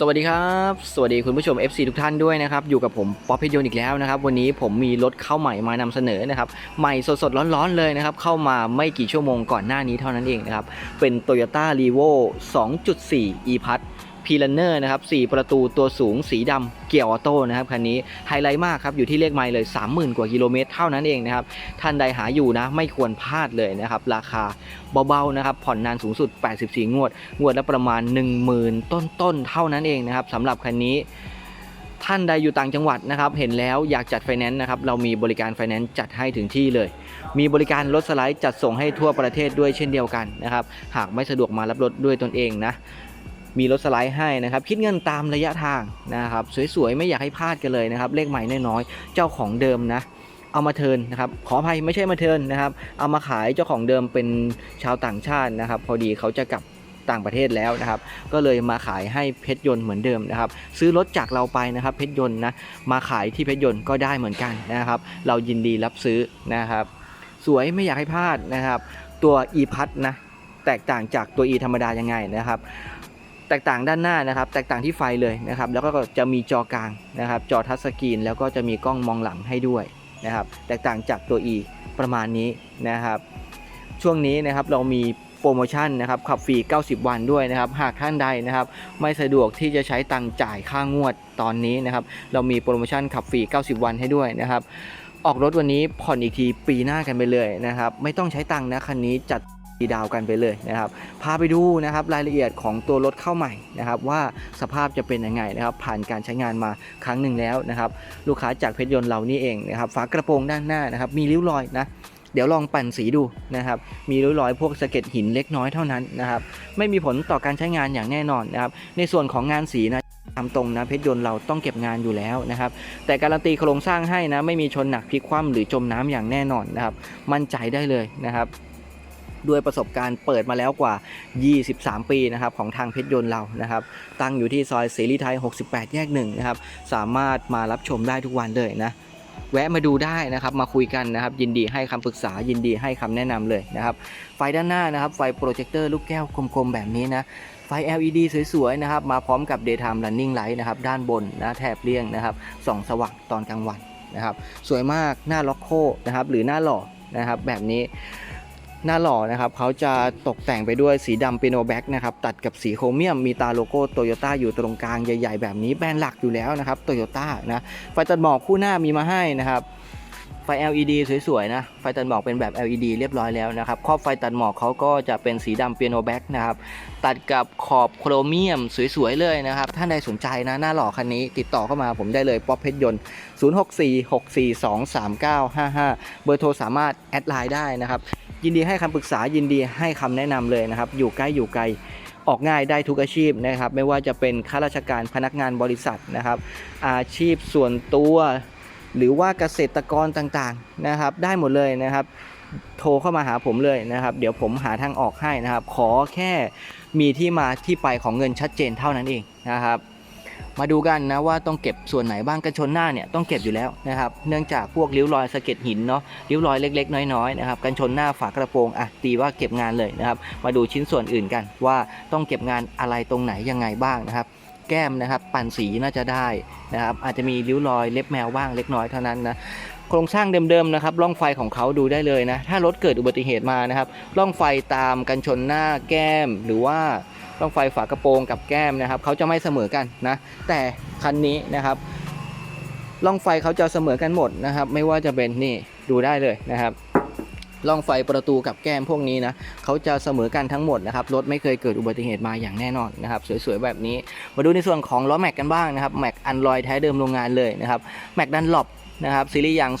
สวัสดีครับ สวัสดีคุณผู้ชม FC ทุกท่านด้วยนะครับ อยู่กับผมป๊อปเพชรยนอีกแล้วนะครับ วันนี้ผมมีรถเข้าใหม่มานำเสนอนะครับ ใหม่สดๆ ร้อนๆ เลยนะครับ เข้ามาไม่กี่ชั่วโมงก่อนหน้านี้เท่านั้นเองนะครับ เป็น Toyota r e v o 2.4 e p a s s ลันเนอร์นะครับ4ประตูตัวสูงสีดำเกียร์ออโต้นะครับคันนี้ไฮไลท์มากครับอยู่ที่เลขไมล์เลย 30,000 กว่ากิโลเมตรเท่านั้นเองนะครับท่านใดหาอยู่นะไม่ควรพลาดเลยนะครับราคาเบาๆนะครับผ่อนนานสูงสุด 84 งวด งวดละประมาณ 10,000 ต้นๆเท่านั้นเองนะครับสำหรับคันนี้ท่านใดอยู่ต่างจังหวัดนะครับ เห็นแล้วอยากจัดไฟแนนซ์นะครับ เรามีบริการไฟแนนซ์จัดให้ถึงที่เลย มีบริการรถสไลด์จัดส่งให้ทั่วประเทศด้วยเช่นเดียวกันนะครับ หากไม่สะดวกมารับรถด้วยตนเองนะ มีรถสไลด์ให้นะครับ คิดเงินตามระยะทางนะครับ สวยๆ ไม่อยากให้พลาดกันเลยนะครับ เลขใหม่น้อยๆ เจ้าของเดิมนะเอามาเทินนะครับขออภัยไม่ใช่มาเทินนะครับ เอามาขายเจ้าของเดิมเป็นชาวต่างชาตินะครับ พอดีเขาจะกลับต่างประเทศแล้วนะครับ ก็เลยมาขายให้เพชรยนต์เหมือนเดิมนะครับ ซื้อรถจากเราไปนะครับ เพชรยนต์นะมาขายที่เพชรยนต์ก็ได้เหมือนกันนะครับ เรายินดีรับซื้อนะครับ สวยไม่อยากให้พลาดนะครับ ตัว e p a s นะแตกต่างจากตัว e ธรรมดายังไงนะครับ แตกต่างด้านหน้านะครับ แตกต่างที่ไฟเลยนะครับ แล้วก็จะมีจอกลางนะครับ จอทัชสกรีน แล้วก็จะมีกล้องมองหลังให้ด้วยนะครับ แตกต่างจากตัว e ประมาณนี้นะครับ ช่วงนี้นะครับเรามีโปรโมชั่นนะครับขับฟรี 90 วันด้วยนะครับ หากท่านใดนะครับ ไม่สะดวกที่จะใช้ตังจ่ายค่างวดตอนนี้นะครับ เรามีโปรโมชั่นขับฟรี 90 วันให้ด้วยนะครับ ออกรถวันนี้ผ่อนอีกทีปีหน้ากันไปเลยนะครับ ไม่ต้องใช้ตังนะคันนี้จัด ดีดาวกันไปเลยนะครับพาไปดูนะครับรายละเอียดของตัวรถเข้าใหม่นะครับว่าสภาพจะเป็นยังไงนะครับผ่านการใช้งานมาครั้งหนึ่งแล้วนะครับลูกค้าจากเพชรยนต์เรานี่เองนะครับฝากระโปรงด้านหน้านะครับมีริ้วรอยนะเดี๋ยวลองปั่นสีดูนะครับมีริ้วรอยพวกสะเก็ดหินเล็กน้อยเท่านั้นนะครับไม่มีผลต่อการใช้งานอย่างแน่นอนนะครับในส่วนของงานสีนะตามตรงนะเพชรยนต์เราต้องเก็บงานอยู่แล้วนะครับแต่การันตีโครงสร้างให้นะไม่มีชนหนักพลิกคว่ำหรือจมน้ำอย่างแน่นอนนะครับมั่นใจได้เลยนะครับ ด้วยประสบการณ์เปิดมาแล้วกว่า 23 ปีนะครับของทางเพชรยนต์เรานะครับ ตั้งอยู่ที่ซอยเสรีไทย 68 แยกหนึ่งนะครับ สามารถมารับชมได้ทุกวันเลยนะแวะมาดูได้นะครับมาคุยกันนะครับ ยินดีให้คำปรึกษายินดีให้คำแนะนำเลยนะครับ ไฟด้านหน้านะครับ ไฟโปรเจคเตอร์ลูกแก้วกลมๆ แบบนี้นะ ไฟ LED สวยๆนะครับ มาพร้อมกับ daytime running light นะครับ ด้านบนนะแถบเลี่ยงนะครับส่องสว่างตอนกลางวันนะครับ สวยมากหน้าล็อกโคนะครับ หรือหน้าหล่อนะครับ แบบนี้ หน้าหล่อนะครับเขาจะตกแต่งไปด้วยสีดำเปียโนแบ็กนะครับตัดกับสีโครเมียมมีตาโลโก้โตโยต้าอยู่ตรงกลางใหญ่ ๆ แบบนี้แบรนด์หลักอยู่แล้วนะครับโตโยต้านะไฟตัดหมอกคู่หน้ามีมาให้นะครับไฟ LED สวยๆนะไฟตัดหมอกเป็นแบบ LED เรียบร้อยแล้วนะครับครอบไฟตัดหมอกเขาก็จะเป็นสีดำเปียโนแบ็กนะครับตัดกับขอบโครเมียมสวยๆเลยนะครับท่านใดสนใจนะหน้าหล่อคันนี้ติดต่อเข้ามาผมได้เลยป๊อปเพชรยนต์0646423955 เบอร์โทรสามารถแอดไลน์ได้นะครับ ยินดีให้คำปรึกษายินดีให้คำแนะนำเลยนะครับ อยู่ใกล้อยู่ไกลออกง่ายได้ทุกอาชีพนะครับ ไม่ว่าจะเป็นข้าราชการพนักงานบริษัทนะครับ อาชีพส่วนตัว หรือว่าเกษตรกรต่างๆนะครับ ได้หมดเลยนะครับ โทรเข้ามาหาผมเลยนะครับ เดี๋ยวผมหาทางออกให้นะครับ ขอแค่มีที่มาที่ไปของเงินชัดเจนเท่านั้นเองนะครับ มาดูกันนะว่าต้องเก็บส่วนไหนบ้างกันชนหน้าเนี่ยต้องเก็บอยู่แล้วนะครับ เนื่องจากพวกริ้วรอยสะเก็ดหินเนาะริ้วรอยเล็ก ๆ น้อยๆนะครับกันชนหน้าฝากระโปรงอะตีว่าเก็บงานเลยนะครับ มาดูชิ้นส่วนอื่นกันว่าต้องเก็บงานอะไรตรงไหนยังไงบ้างนะครับแก้มนะครับปั่นสีน่าจะได้นะครับอาจจะมีริ้วรอยเล็บแมวบ้างเล็กน้อยเท่านั้นนะโครงสร้างเดิมๆนะครับร่องไฟของเขาดูได้เลยนะถ้ารถเกิดอุบัติเหตุมานะครับร่องไฟตามกันชนหน้าแก้มหรือว่า ร่องไฟฝากระโปรงกับแก้มนะครับเขาจะไม่เสมอกันนะ แต่คันนี้นะครับร่องไฟเขาจะเสมอกันหมดนะครับ ไม่ว่าจะเป็นนี่ดูได้เลยนะครับล่องไฟประตูกับแก้มพวกนี้นะเขาจะเสมอกันทั้งหมดนะครับรถไม่เคยเกิดอุบัติเหตุมาอย่างแน่นอนนะครับ สวยๆแบบนี้ มาดูในส่วนของล้อแม็กกันบ้างนะครับแม็กอันลอยแท้เดิมโรงงานเลยนะครับแม็กดันหลบ นะครับซีรีส์ยาง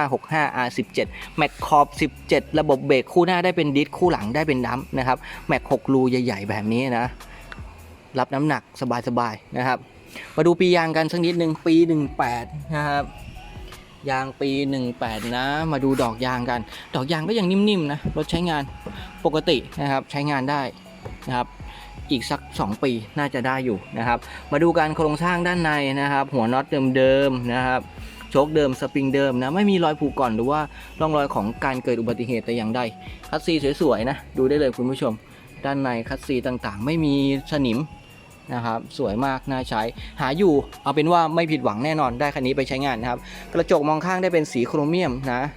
26565 R17 แม็กขอบ17 ระบบเบรกคู่หน้าได้เป็นดิสคู่หลังได้เป็นดัมนะครับแม็ก6รูใหญ่ ๆ แบบนี้นะ รับน้ำหนักสบาย ๆ นะครับ มาดูปียางกันสักนิดหนึ่งปี 18 นะครับยางปี 18 นะ มาดูดอกยางกัน ดอกยางก็ยังนิ่มๆนะรถใช้งานปกตินะครับใช้งานได้นะครับอีกสัก 2 ปีน่าจะได้อยู่นะครับ มาดูการโครงสร้างด้านในนะครับ หัวน็อตเดิมๆนะครับ โชคเดิมสปริงเดิมนะไม่มีรอยผูกก่อนหรือว่าร่องรอยของการเกิดอุบัติเหตุแต่อย่างใดคัสซีสวยๆนะดูได้เลยคุณผู้ชม ด้านในคัสซีต่างๆ ไม่มีสนิมนะครับสวยมากน่าใช้หาอยู่เอาเป็นว่าไม่ผิดหวังแน่นอนได้คันนี้ไปใช้งานนะครับ กระจกมองข้างได้เป็นสีโครเมียมนะ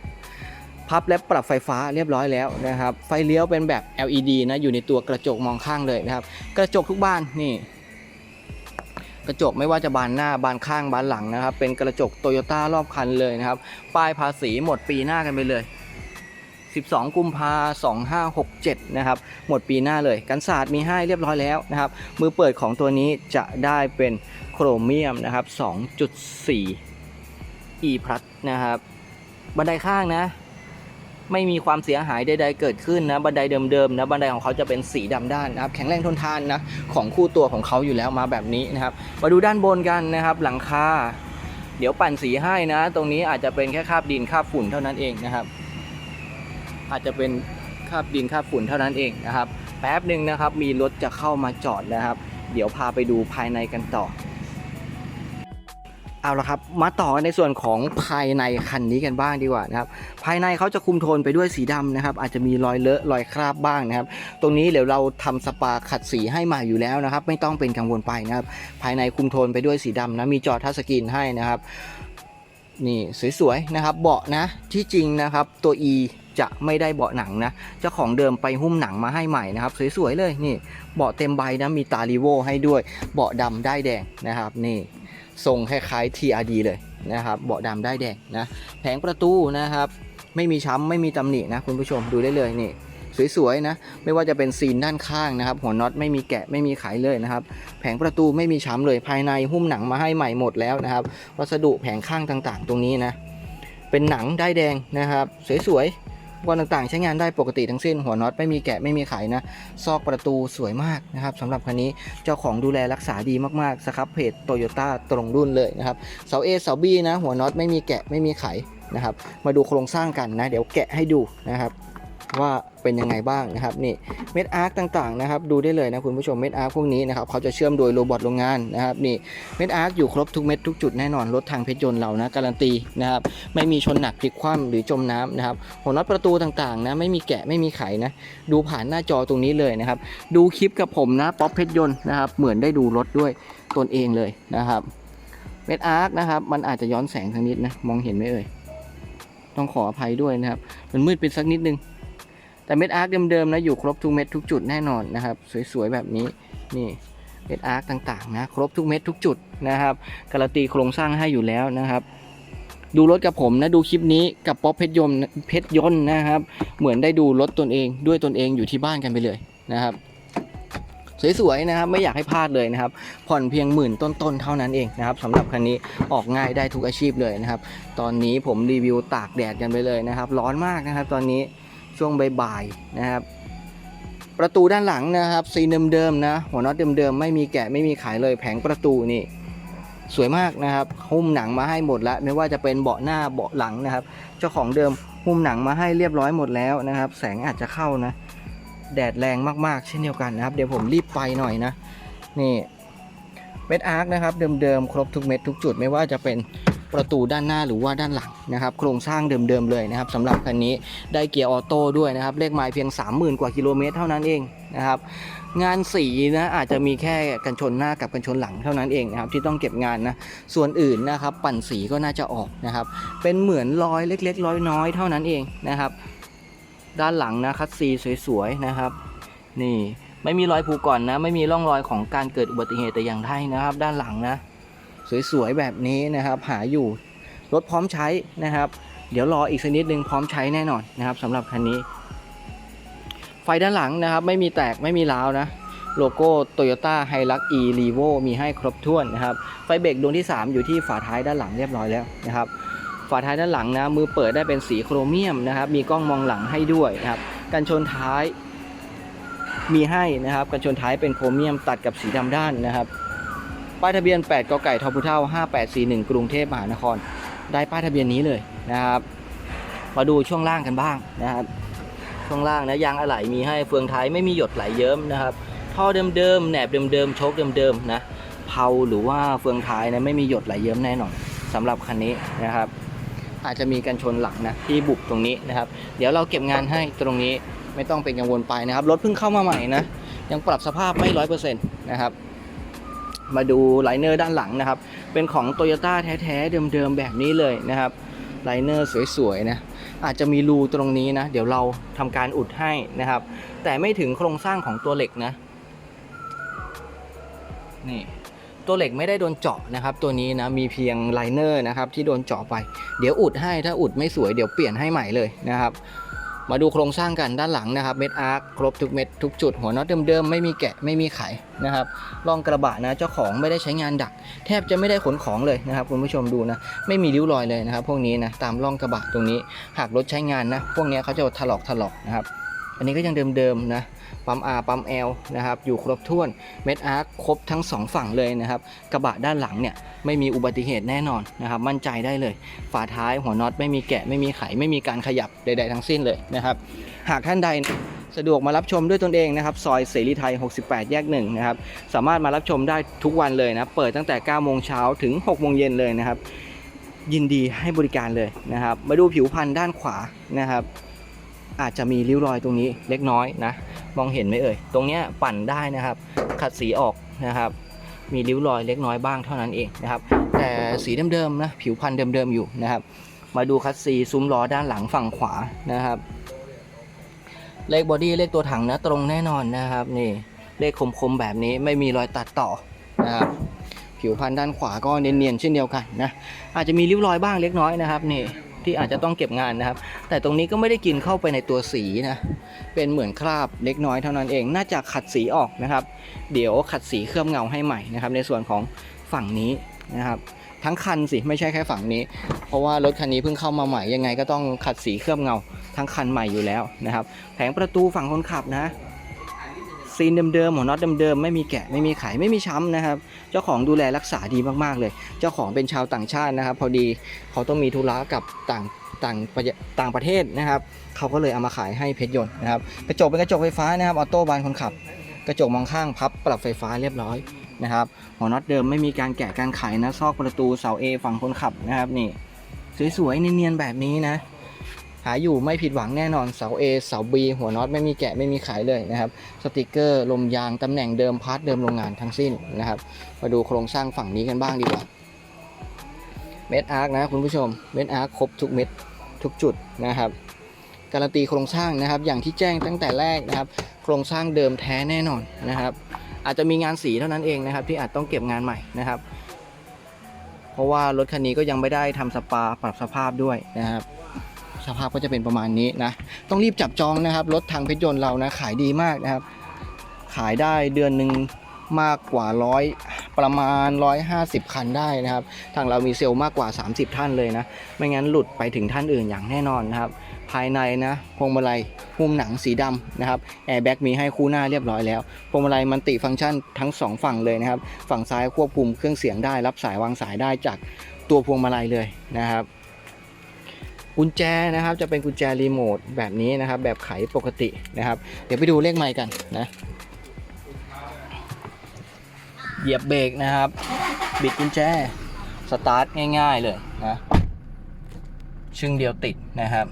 พับและปรับไฟฟ้าเรียบร้อยแล้วนะครับ ไฟเลี้ยวเป็นแบบ LED นะอยู่ในตัวกระจกมองข้างเลยนะครับ กระจกทุกบ้านนี่ กระจกไม่ว่าจะบานหน้าบานข้างบานหลังนะครับ เป็นกระจกโตโยต้ารอบคันเลยนะครับ ป้ายภาษีหมดปีหน้ากันไปเลย 12 กุมภา2567 นะครับ หมดปีหน้าเลย กันศาสตร์มีให้เรียบร้อยแล้วนะครับ มือเปิดของตัวนี้จะได้เป็นโครเมียมนะครับ 2.4 e plus นะครับ บันไดข้างนะ ไม่มีความเสียหายใดๆเกิดขึ้นนะบันไดเดิมๆนะบันไดของเขาจะเป็นสีดำด้านนะครับแข็งแรงทนทานนะของคู่ตัวของเขาอยู่แล้วมาแบบนี้นะครับมาดูด้านบนกันนะครับหลังคาเดี๋ยวปั่นสีให้นะ ตรงนี้อาจจะเป็นแค่คราบดินคราบฝุ่นเท่านั้นเองนะครับ อาจจะเป็นคราบดินคราบฝุ่นเท่านั้นเองนะครับ แป๊บหนึ่งนะครับมีรถจะเข้ามาจอดแล้วครับ เดี๋ยวพาไปดูภายในกันต่อ เอาละครับ มาต่อในส่วนของภายในคันนี้กันบ้างดีกว่านะครับ ภายในเขาจะคุมโทนไปด้วยสีดำนะครับ อาจจะมีรอยเลอะรอยคราบบ้างนะครับ ตรงนี้เดี๋ยวเราทำสปาขัดสีให้ใหม่อยู่แล้วนะครับ ไม่ต้องเป็นกังวลไปนะครับ ภายในคุมโทนไปด้วยสีดำนะ มีจอทัชสกรีนให้นะครับ นี่สวยๆนะครับ เบาะนะ ที่จริงนะครับตัว E จะไม่ได้เบาะหนังนะ เจ้าของเดิมไปหุ้มหนังมาให้ใหม่นะครับ สวยๆเลยนี่ เบาะเต็มใบนะ มีตาลีโวให้ด้วย เบาะดำได้แดงนะครับนี่ ทรงคล้ายๆ TRD เลยนะครับเบาะดำได้แดงนะแผงประตูนะครับไม่มีช้ำไม่มีตำหนินะคุณผู้ชมดูได้เลยนี่สวยๆนะไม่ว่าจะเป็นซีนด้านข้างนะครับหัวน็อตไม่มีแกะไม่มีไขเลยนะครับแผงประตูไม่มีช้ำเลยภายในหุ้มหนังมาให้ใหม่หมดแล้วนะครับวัสดุแผงข้างต่างๆ ตรงนี้นะเป็นหนังได้แดงนะครับสวยๆ ปกรณ์ต่างๆ ใช้งานได้ปกติทั้งสิ้น หัวน็อตไม่มีแกะไม่มีไขนะ ซอกประตูสวยมากนะครับสำหรับคันนี้เจ้าของดูแลรักษาดีมากๆสครับเพจโตโยต้าตรงรุ่นเลยนะครับเสา A เสา B นะ หัวน็อตไม่มีแกะไม่มีไขนะครับ มาดูโครงสร้างกันนะ เดี๋ยวแกะให้ดูนะครับ ว่าเป็นยังไงบ้างนะครับนี่เม็ดอาร์คต่างๆนะครับดูได้เลยนะคุณผู้ชมเม็ดอาร์คพวกนี้นะครับเขาจะเชื่อมโดยโรบอทโรงงานนะครับนี่เม็ดอาร์คอยู่ครบทุกเม็ดทุกจุดแน่นอนรถทางเพชรยนต์เรานะการันตีนะครับไม่มีชนหนักพลิกคว่ำหรือจมน้ำนะครับหัวน็อตประตูต่างๆนะไม่มีแกะไม่มีไขนะดูผ่านหน้าจอตรงนี้เลยนะครับดูคลิปกับผมนะป๊อปเพชรยนต์นะครับเหมือนได้ดูรถด้วยตนเองเลยนะครับเม็ดอาร์คนะครับมันอาจจะย้อนแสงทางนิดนะมองเห็นไหมเอ่ยต้องขออภัยด้วยนะครับมันมืดไปสักนิดนึง แต่เม็ดอาร์คเดิมๆนะอยู่ครบทุกเม็ดทุกจุดแน่นอนนะครับ สวยๆแบบนี้นี่เม็ดอาร์คต่างๆนะครบทุกเม็ดทุกจุดนะครับการันตีโครงสร้างให้อยู่แล้วนะครับ ดูรถกับผมนะดูคลิปนี้กับป๊อปเพชรยนต์เพชรยนต์นะครับ เหมือนได้ดูรถตนเองด้วยตนเองอยู่ที่บ้านกันไปเลยนะครับสวยๆนะครับไม่อยากให้พลาดเลยนะครับ ผ่อนเพียงหมื่นต้นๆเท่านั้นเองนะครับสำหรับคันนี้ออกง่ายได้ทุกอาชีพเลยนะครับ ตอนนี้ผมรีวิวตากแดดกันไปเลยนะครับ ร้อนมากนะครับ ตอนนี้ ช่วงบ่ายๆนะครับ ประตูด้านหลังนะครับซีนเดิมๆนะ หัวน็อตเดิมๆไม่มีแกะไม่มีขายเลยแผงประตูนี่สวยมากนะครับหุ้มหนังมาให้หมดแล้ว ไม่ว่าจะเป็นเบาะหน้าเบาะหลังนะครับ เจ้าของเดิมหุ้มหนังมาให้เรียบร้อยหมดแล้วนะครับ แสงอาจจะเข้านะ แดดแรงมากๆ เช่นเดียวกันนะครับ เดี๋ยวผมรีบไปหน่อยนะ นี่เม็ดอาร์คนะครับ เดิมๆ ครบทุกเม็ดทุกจุดไม่ว่าจะเป็น ประตูด้านหน้าหรือว่าด้านหลังนะครับโครงสร้างเดิมๆเลยนะครับสำหรับคันนี้ได้เกียร์ออโต้ด้วยนะครับเลขไมล์เพียง 30,000 กว่ากิโลเมตรเท่านั้นเองนะครับงานสีนะอาจจะมีแค่กันชนหน้ากับกันชนหลังเท่านั้นเองนะครับที่ต้องเก็บงานนะส่วนอื่นนะครับปั่นสีก็น่าจะออกนะครับเป็นเหมือนรอยเล็กๆร้อยน้อยเท่านั้นเองนะครับด้านหลังนะคัสซีสวยๆนะครับ นี่ไม่มีรอยผูก่อนนะ ไม่มีร่องรอยของการเกิดอุบัติเหตุแต่อย่างใดนะครับ ด้านหลังนะ สวยๆ แบบนี้นะครับ หาอยู่รถพร้อมใช้นะครับ เดี๋ยวรออีกสักนิดนึงพร้อมใช้แน่นอนนะครับสำหรับคันนี้ ไฟด้านหลังนะครับ ไม่มีแตกไม่มีร้าวนะโลโก้ Toyota h i l u x e Revo มีให้ครบถ้วนนะครับ ไฟเบรกดวงที่ 3 อยู่ที่ฝาท้ายด้านหลังเรียบร้อยแล้วนะครับ ฝาท้ายด้านหลังนะ มือเปิดได้เป็นสีโครเมียมนะครับ มีกล้องมองหลังให้ด้วยนะครับ กันชนท้ายมีให้นะครับ กันชนท้ายเป็นโครเมียมตัดกับสีดำด้านนะครับ ป้ายทะเบียน 8กไก่ทพุเท่า 5841 กรุงเทพมหานคร ได้ป้ายทะเบียนนี้เลยนะครับ มาดูช่วงล่างกันบ้างนะครับ ช่วงล่างนะยางอะไหล่มีให้เฟืองท้ายไม่มีหยดไหลเยิ้มนะครับ ท่อเดิมๆแหนบเดิมๆโชคเดิมๆนะเผาหรือว่าเฟืองท้ายนะไม่มีหยดไหลเยิ้มแน่นอนสำหรับคันนี้นะครับ อาจจะมีกันชนหลังนะที่บุบตรงนี้นะครับ เดี๋ยวเราเก็บงานให้ตรงนี้ไม่ต้องเป็นกังวลไปนะครับรถเพิ่งเข้ามาใหม่นะยังปรับสภาพไม่ร้อยเปอร์เซ็นต์นะครับ มาดูไลเนอร์ด้านหลังนะครับ เป็นของโตโยต้าแท้ๆ เดิมๆ แบบนี้เลยนะครับไลเนอร์สวยๆนะอาจจะมีรูตรงนี้นะ เดี๋ยวเราทำการอุดให้นะครับ แต่ไม่ถึงโครงสร้างของตัวเหล็กนะนี่ตัวเหล็กไม่ได้โดนเจาะนะครับ ตัวนี้นะมีเพียงไลเนอร์นะครับที่โดนเจาะไป เดี๋ยวอุดให้ถ้าอุดไม่สวยเดี๋ยวเปลี่ยนให้ใหม่เลยนะครับ มาดูโครงสร้างกันด้านหลังนะครับ เม็ดอาร์คครบทุกเม็ดทุกจุด หัวน็อตเดิมๆ ไม่มีแกะไม่มีไขนะครับรองกระบะนะเจ้าของไม่ได้ใช้งานดัก แทบจะไม่ได้ขนของเลยนะครับคุณผู้ชมดูนะไม่มีริ้วรอยเลยนะครับ พวกนี้นะตามร่องกระบะตรงนี้หากรถใช้งานนะพวกนี้เขาจะถลอกถลอกนะครับ อันนี้ก็ยังเดิมๆนะ ปั๊ม R ปั๊ม L นะครับ อยู่ครบถ้วน เม็ดอาร์คครบทั้งสองฝั่งเลยนะครับ กระบะด้านหลังเนี่ย ไม่มีอุบัติเหตุแน่นอนนะครับ มั่นใจได้เลย ฝาท้ายหัวน็อตไม่มีแกะ ไม่มีไข ไม่มีการขยับใด ๆ ทั้งสิ้นเลยนะครับ หากท่านใดสะดวกมารับชมด้วยตนเองนะครับ ซอยเสรีไทย 68 แยกหนึ่งนะครับ สามารถมารับชมได้ทุกวันเลยนะ เปิดตั้งแต่ 9 โมงเช้าถึง 6 โมงเย็นเลยนะครับ ยินดีให้บริการเลยนะครับ มาดูผิวพันธุ์ด้านขวานะครับ อาจจะมีริ้วรอยตรงนี้เล็กน้อยนะ มองเห็นไหมเอ่ย ตรงเนี้ยปั่นได้นะครับ ขัดสีออกนะครับ มีริ้วรอยเล็กน้อยบ้างเท่านั้นเองนะครับ แต่สีเดิมๆนะ ผิวพันธุ์เดิมๆอยู่นะครับ มาดูคัสซีซุ้มล้อด้านหลังฝั่งขวานะครับ เลขบอดี้เลขตัวถังนะตรงแน่นอนนะครับนี่เลขคมๆแบบนี้ไม่มีรอยตัดต่อนะครับผิวพันธุ์ด้านขวาก็เนียนๆเช่นเดียวกันนะอาจจะมีริ้วรอยบ้างเล็กน้อยนะครับนี่ ที่อาจจะต้องเก็บงานนะครับ แต่ตรงนี้ก็ไม่ได้กินเข้าไปในตัวสีนะเป็นเหมือนคราบเล็กน้อยเท่านั้นเอง น่าจะขัดสีออกนะครับ เดี๋ยวขัดสีเคลือบเงาให้ใหม่นะครับ ในส่วนของฝั่งนี้นะครับ ทั้งคันสิไม่ใช่แค่ฝั่งนี้ เพราะว่ารถคันนี้เพิ่งเข้ามาใหม่ยังไงก็ต้องขัดสีเคลือบเงา ทั้งคันใหม่อยู่แล้วนะครับ แผงประตูฝั่งคนขับนะ ซีนเดิมๆหัวน็อตเดิมๆไม่มีแกะไม่มีไขไม่มีช้ำนะครับ เจ้าของดูแลรักษาดีมากๆเลย เจ้าของเป็นชาวต่างชาตินะครับ พอดีเขาต้องมีธุระกับต่างต่างต่างประเทศนะครับเขาก็เลยเอามาขายให้เพชรยนต์นะครับกระจกเป็นกระจกไฟฟ้านะครับออโต้บานคนขับ กระจกมองข้างพับปรับไฟฟ้าเรียบร้อยนะครับหัวน็อตเดิมไม่มีการแกะการไขนะซอกประตูเสา A ฝั่งคนขับนะครับนี่สวยๆเนียนๆแบบนี้นะ หาอยู่ไม่ผิดหวังแน่นอนเสา A เสา B หัวน็อตไม่มีแกะไม่มีขายเลยนะครับสติกเกอร์ลมยางตำแหน่งเดิมพาร์ทเดิมโรงงานทั้งสิ้นนะครับมาดูโครงสร้างฝั่งนี้กันบ้างดีกว่าเม็ดอาร์คนะคุณผู้ชมเม็ดอาร์คครบทุกเม็ดทุกจุดนะครับการันตีโครงสร้างนะครับอย่างที่แจ้งตั้งแต่แรกนะครับ โครงสร้างเดิมแท้แน่นอนนะครับ อาจจะมีงานสีเท่านั้นเองนะครับ ที่อาจต้องเก็บงานใหม่นะครับ เพราะว่ารถคันนี้ก็ยังไม่ได้ทำสปาปรับสภาพด้วยนะครับ สภาพก็จะเป็นประมาณนี้นะ ต้องรีบจับจองนะครับรถทางเพชรยนต์เรานะขายดีมากนะครับ ขายได้เดือนหนึ่งมากกว่าร้อยประมาณ 150 คันได้นะครับ ทางเรามีเซลล์มากกว่า 30 ท่านเลยนะ ไม่งั้นหลุดไปถึงท่านอื่นอย่างแน่นอนนะครับ ภายในนะพวงมาลัยหุ้มหนังสีดำนะครับแอร์แบ็กมีให้คู่หน้าเรียบร้อยแล้วพวงมาลัยมันติฟังก์ชันทั้งสองฝั่งเลยนะครับ ฝั่งซ้ายควบคุมเครื่องเสียงได้ รับสายวางสายได้จากตัวพวงมาลัยเลยนะครับ กุญแจนะครับจะเป็นกุญแจรีโมทแบบนี้นะครับ แบบไขปกตินะครับ เดี๋ยวไปดูเลขไมค์กันนะเหยียบเบรกนะครับ บิดกุญแจสตาร์ทง่ายๆเลยนะชึ่งเดียวติดนะครับ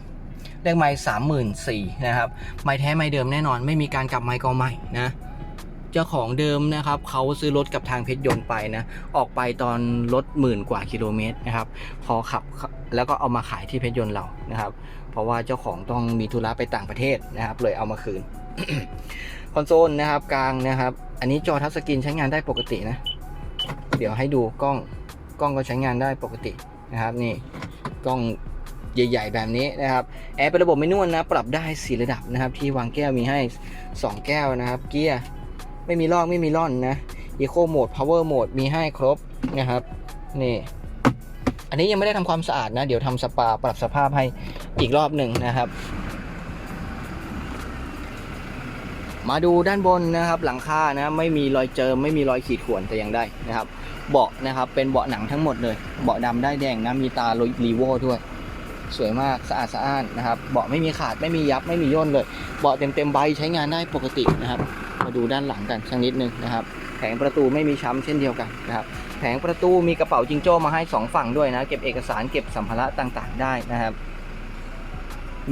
เลขไมค์สามหมื่นสี่นะครับไม้แท้ไม้เดิมแน่นอน ไม่มีการกลับไม้กอใหม่นะ เจ้าของเดิมนะครับเขาซื้อรถกับทางเพชรยนต์ไปนะ ออกไปตอนรถหมื่นกว่ากิโลเมตรนะครับ พอขับแล้วก็เอามาขายที่เพชรยนต์เรานะครับ เพราะว่าเจ้าของต้องมีธุระไปต่างประเทศนะครับ เลยเอามาคืน คอนโซลนะครับกลางนะครับ อันนี้จอทัชสกรีนใช้งานได้ปกตินะ เดี๋ยวให้ดูกล้องกล้องก็ใช้งานได้ปกตินะครับ นี่กล้องใหญ่ๆ แบบนี้นะครับแอร์เป็นระบบไม่นวลนะ ปรับได้สีระดับนะครับ ที่วางแก้วมีให้ 2 แก้วนะครับ เกียร์ ไม่มีลอกไม่มีล่อนนะ Eco Mode Power Mode มีให้ครบนะครับนี่อันนี้ยังไม่ได้ทำความสะอาดนะ เดี๋ยวทำสปาปรับสภาพให้อีกรอบหนึ่งนะครับ มาดูด้านบนนะครับ หลังคานะไม่มีรอยเจิม ไม่มีรอยขีดข่วนแต่ย่างใดนะครับ เบาะนะครับเป็นเบาะหนังทั้งหมดเลย เบาะดำได้แดงนะมีตารีโวด้วยสวยมากสะอาดสะอ้านนะครับ เบาะไม่มีขาดไม่มียับไม่มีย่นเลย เบาะเต็มเต็มใบใช้งานได้ปกตินะครับ ดูด้านหลังกันสักนิดนึงนะครับแผงประตูไม่มีช้ำเช่นเดียวกันนะครับแผงประตูมีกระเป๋าจิงโจ้มาให้สองฝั่งด้วยนะ เก็บเอกสารเก็บสัมภาระต่างๆ ได้นะครับ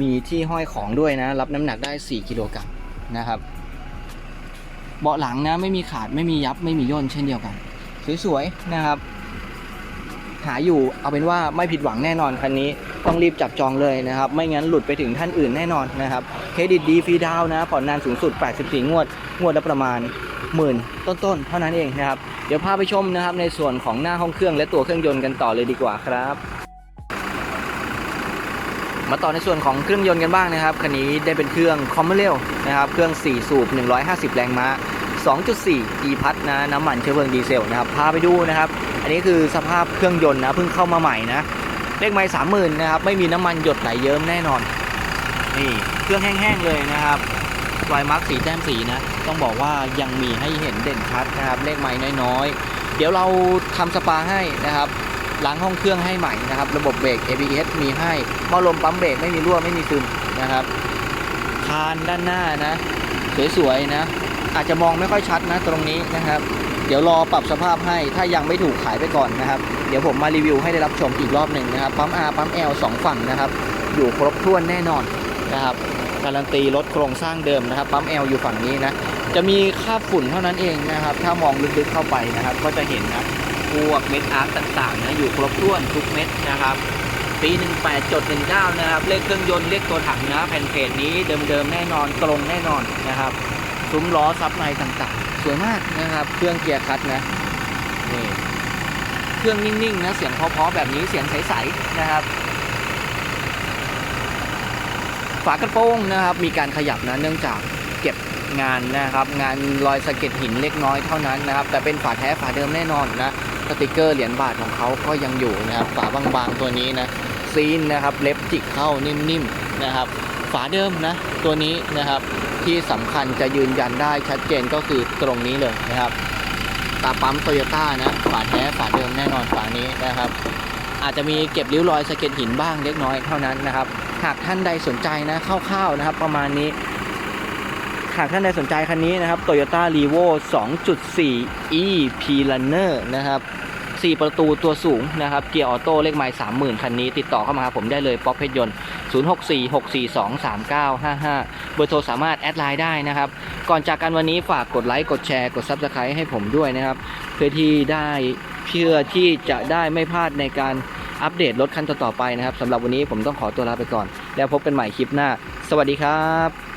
มีที่ห้อยของด้วยนะ รับน้ำหนักได้ 4 กิโลกรัมนะครับ เบาะหลังนะไม่มีขาดไม่มียับไม่มีย่นเช่นเดียวกัน สวยๆนะครับหาอยู่เอาเป็นว่าไม่ผิดหวังแน่นอนคันนี้ต้องรีบจับจองเลยนะครับ ไม่งั้นหลุดไปถึงท่านอื่นแน่นอนนะครับเครดิตดีฟรีดาวน์นะผ่อนนานสูงสุด 84 งวด งวดละประมาณหมื่นต้นๆ เท่านั้นเองนะครับ เดี๋ยวพาไปชมนะครับในส่วนของหน้าห้องเครื่องและตัวเครื่องยนต์กันต่อเลยดีกว่าครับ มาต่อในส่วนของเครื่องยนต์กันบ้างนะครับคันนี้ได้เป็นเครื่องคอมเมเรลนะครับเครื่อง 4 สูบ 150 แรงม้า2.4 e พัทนะน้ำมันเชื้อเพลิงดีเซลนะครับพาไปดูนะครับ อันนี้คือสภาพเครื่องยนต์นะเพิ่งเข้ามาใหม่นะเลขไม้สามหมื่นนะครับไม่มีน้ำมันหยดไหลเยิ้มแน่นอน นี่เครื่องแห้งๆเลยนะครับรอยมาร์กสีแต้มสีนะ ต้องบอกว่ายังมีให้เห็นเด่นชัดนะครับ เลขไม้น้อยๆ เดี๋ยวเราทำสปาให้นะครับล้างห้องเครื่องให้ใหม่นะครับ ระบบเบรก ABS มีให้หม้อลมปั๊มเบรกไม่มีรั่วไม่มีซึมนะครับคานด้านหน้านะ สวยๆนะ อาจจะมองไม่ค่อยชัดนะตรงนี้นะครับ เดี๋ยวรอปรับสภาพให้ถ้ายังไม่ถูกขายไปก่อนนะครับ เดี๋ยวผมมารีวิวให้ได้รับชมอีกรอบหนึ่งนะครับปั๊ม R ปั๊ม L สองฝั่งนะครับ อยู่ครบถ้วนแน่นอนนะครับการันตีรถโครงสร้างเดิมนะครับปั๊ม L อยู่ฝั่งนี้นะ จะมีคราบฝุ่นเท่านั้นเองนะครับ ถ้ามองลึกๆเข้าไปนะครับ ก็จะเห็นนะพวกเม็ดอาร์ตต่างๆนะอยู่ครบถ้วนทุกเม็ดนะครับ ปี 18.19 นะครับ เลขเครื่องยนต์เลขตัวถังนะแผ่นเพจนี้เดิมๆแน่นอนตรงแน่นอนนะครับซุ้มล้อซับในต่างๆ สวยมากนะครับ เครื่องเกียร์คัดนะนี่เครื่องนิ่งๆนะเสียงเพาะๆแบบนี้เสียงใสๆนะครับฝากระโปรงนะครับ มีการขยับนะเนื่องจาก เก็บงานนะครับ งานรอยสะเก็ดหินเล็กน้อยเท่านั้นนะครับ แต่เป็นฝาแท้ฝาเดิมแน่นอนนะสติกเกอร์เหรียญบาทของเขาก็ยังอยู่นะครับ ฝาบางๆตัวนี้นะซีนนะครับเล็บจิกเข้านิ่มๆนะครับ ฝาเดิมนะตัวนี้นะครับที่สำคัญจะยืนยันได้ชัดเจนก็คือตรงนี้เลยนะครับ ตาปั๊มโตโยต้านะฝาแท้ฝาเดิมแน่นอนฝานี้นะครับ อาจจะมีเก็บริ้วรอยสะเก็ดหินบ้างเล็กน้อยเท่านั้นนะครับ หากท่านใดสนใจนะคร่าวๆนะครับ ประมาณนี้ หากท่านใดสนใจคันนี้นะครับ Toyota r e v o 2.4 e p Runner นะครับ 4 ประตูตัวสูงนะครับ เกียร์ออโต้เลขไม้30,000 คันนี้ ติดต่อเข้ามาหาผมได้เลยป๊อปเพชรยนต์ 0646423955 เบอร์โทรสามารถแอดไลน์ได้นะครับ ก่อนจากกันวันนี้ฝากกดไลค์ กดแชร์ กด Subscribe ให้ผมด้วยนะครับ เพื่อที่ได้เพื่อที่จะได้ไม่พลาดในการอัปเดตรถคันต่อๆไปนะครับสำหรับวันนี้ผมต้องขอตัวลาไปก่อน แล้วพบกันใหม่คลิปหน้า สวัสดีครับ